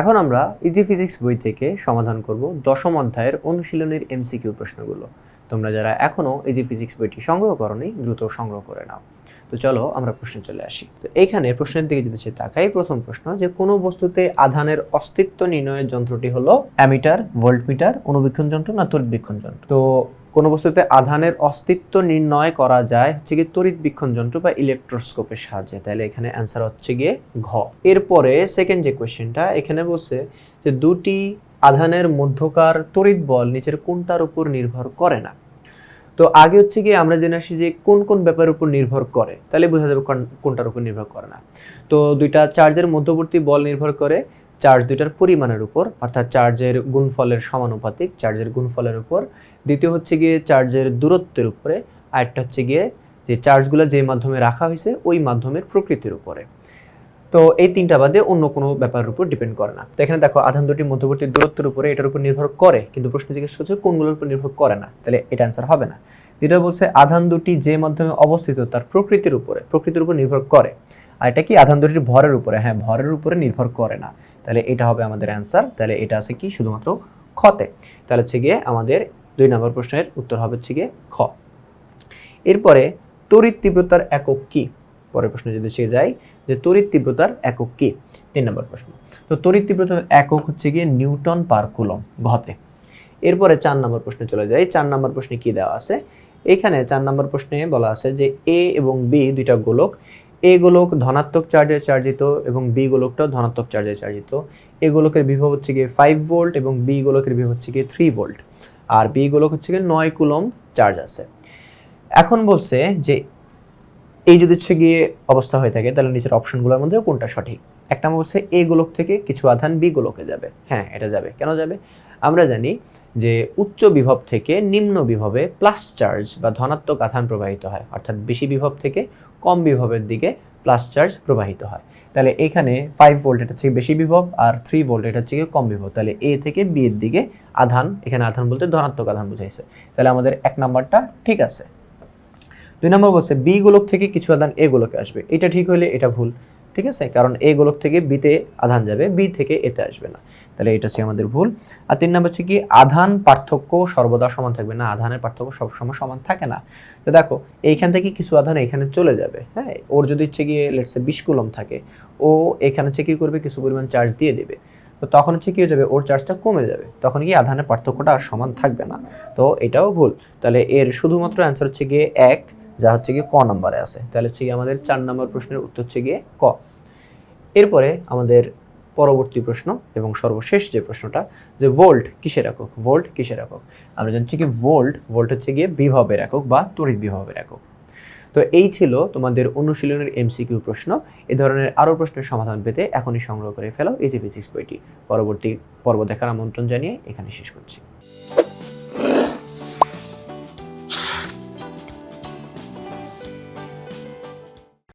এখন আমরা easy physics বই থেকে সমাধান করব দশম অধ্যায়ের অনুশীলনের এমসিকিউ প্রশ্নগুলো। তোমরা যারা এখনও ইজি ফিজিক্স বইটি সংগ্রহ করনি, দ্রুত সংগ্রহ করে নাও। তো চলো আমরা প্রশ্নে চলে আসি। তো এইখানে প্রশ্নের দিকে যদি তাকাই, প্রথম প্রশ্ন যে কোনো বস্তুতে আধানের অস্তিত্ব নির্ণয়ের যন্ত্রটি হলো অ্যামিটার, ভোল্টমিটার, অনুবীক্ষণ যন্ত্র না তড়িৎবীক্ষণ যন্ত্র? তো কোনো বস্তুতে আধানের অস্তিত্ব নির্ণয় করা যায় হচ্ছে গিয়ে তড়িৎ বীক্ষণ যন্ত্র বা ইলেকট্রোস্কোপের সাহায্যে। তাহলে এখানে অ্যান্সার হচ্ছে গিয়ে ঘ। এরপরে সেকেন্ড যে কোয়েশ্চেনটা এখানে বলছে যে দুটি আধানের মধ্যকার তড়িৎ বল নিচের কোনটার উপর নির্ভর করে না। তো আগে হচ্ছে গিয়ে আমরা জেনে আসি যে কোন কোন ব্যাপারের উপর নির্ভর করে, তাহলে বোঝা যাবে কোন- কোনটার উপর নির্ভর করে না। তো দুইটা চার্জের মধ্যবর্তী বল নির্ভর করে চার্জ দুইটার পরিমাণের উপর, অর্থাৎ চার্জের গুণফলের সমানুপাতিক, চার্জের গুণফলের উপর। দ্বিতীয় হচ্ছে গিয়ে চার্জের দূরত্বের উপরে আরেকটা হচ্ছে গিয়ে যে চার্জগুলো যে মাধ্যমে রাখা হয়েছে, ওই মাধ্যমের প্রকৃতির উপরে। তো এই তিনটা বাদে অন্য কোনো ব্যাপারের উপর ডিপেন্ড করে না। তো এখানে দেখো আধান দুটি মধ্যবর্তী দূরত্বের উপরে এটার উপর নির্ভর করে, কিন্তু প্রশ্ন জিজ্ঞেস করছে কোনগুলোর উপর নির্ভর করে না। তাহলে এটা অ্যান্সার হবে না। দ্বিতীয় বলছে আধান দুটি যে মাধ্যমে অবস্থিত তার প্রকৃতির উপরে, প্রকৃতির উপর নির্ভর করে। আর এটা কি আধান দুটির ভরের উপরে? হ্যাঁ ভরের উপরে নির্ভর করে না। তাহলে এটা হবে আমাদের অ্যান্সার তাহলে এটা আছে কি? শুধুমাত্র খতে তাহলে হচ্ছে গিয়ে আমাদের দুই নম্বর প্রশ্নের উত্তর হবে হচ্ছে গিয়ে খ। এরপরে তড়িৎ তীব্রতার একক কি? পরের প্রশ্নে যদি সে যাই যে তড়িৎ তীব্রতার একক কি? তিন নম্বর প্রশ্ন। তো তড়িৎ তীব্রতার একক হচ্ছে গিয়ে নিউটন পার কুলম ঘতে। এরপরে চার নম্বর প্রশ্নে চলে যাই। চার নম্বর প্রশ্নে কি দেওয়া আছে? এখানে চার নম্বর প্রশ্নে বলা আছে যে এ এবং বি দুইটা গোলক। এ গোলক ধনাত্মক চার্জে চার্জিত এবং বি গোলকটাও ধনাত্মক চার্জে চার্জিত। এ গোলকের বিভব হচ্ছে গিয়ে ফাইভ ভোল্ট এবং বি গোলকের বিভব হচ্ছে গিয়ে থ্রি ভোল্ট আর বি গোলক হচ্ছে গিয়ে নয় কুলম চার্জ আছে। এখন বলছে যে এই যদি হচ্ছে গিয়ে অবস্থা হয়ে থাকে, তাহলে নিচের অপশনগুলোর মধ্যে কোনটা সঠিক? এক নম্বর বলছে এ গোলক থেকে কিছু আধান বি গোলকে যাবে। হ্যাঁ এটা যাবে। কেন যাবে? আমরা জানি যে উচ্চ বিভব থেকে নিম্ন বিভবে প্লাস চার্জ বা ধনাত্মক আধান প্রবাহিত হয়। অর্থাৎ বেশি বিভব থেকে কম বিভবের দিকে প্লাস চার্জ প্রবাহিত হয়। তাহলে এখানে ফাইভ ভোল্ট এটা হচ্ছে বেশি বিভব আর থ্রি ভোল্ট এটা হচ্ছে কম বিভব। তাহলে এ থেকে বি এর দিকে আধান, এখানে আধান বলতে ধনাত্মক আধান বুঝাইছে। তাহলে আমাদের এক নাম্বারটা ঠিক আছে। দুই নম্বর বলছে, বি গোলক থেকে কিছু আধান এ গোলকে আসবে। এটা ঠিক হলে এটা ভুল, ঠিক আছে? কারণ এ গোলক থেকে বিতে আধান যাবে, বি থেকে এতে আসবে না। তাহলে এটা হচ্ছে আমাদের ভুল। আর তিন নম্বর হচ্ছে কি, আধান পার্থক্য সর্বদা সমান থাকবে না। আধানের পার্থক্য সবসময় সমান থাকে না। তো দেখো, এইখান থেকে কিছু আধান এখানে চলে যাবে হ্যাঁ? ওর যদি হচ্ছে গিয়ে লেটসে বিশ কুলম থাকে, ও এখানে হচ্ছে কী করবে? কিছু পরিমাণ চার্জ দিয়ে দেবে। তো তখন হচ্ছে কী হয়ে যাবে? ওর চার্জটা কমে যাবে। তখন কি আধানের পার্থক্যটা আর সমান থাকবে না। তো এটাও ভুল। তাহলে এর শুধুমাত্র অ্যান্সার হচ্ছে গিয়ে এক যা হচ্ছে গিয়ে ক নম্বরে আছে। তাহলে হচ্ছে গিয়ে আমাদের চার নম্বর প্রশ্নের উত্তর হচ্ছে গিয়ে ক। এরপরে আমাদের পরবর্তী প্রশ্ন এবং সর্বশেষ যে প্রশ্নটা, যে ভোল্ট কিসের একক? ভোল্ট কিসের একক? আমরা জানছি কি ভোল্ট ভোল্ট হচ্ছে গিয়ে বিভবের একক বা তড়িৎ বিভবের একক। তো এই ছিল তোমাদের অনুশীলনের এমসিকিউ প্রশ্ন। এ ধরনের আরও প্রশ্নের সমাধান পেতে এখনই সংগ্রহ করে ফেলো ইজি ফিজিক্স বইটি। পরবর্তী পর্ব দেখার আমন্ত্রণ জানিয়ে এখানে শেষ করছি।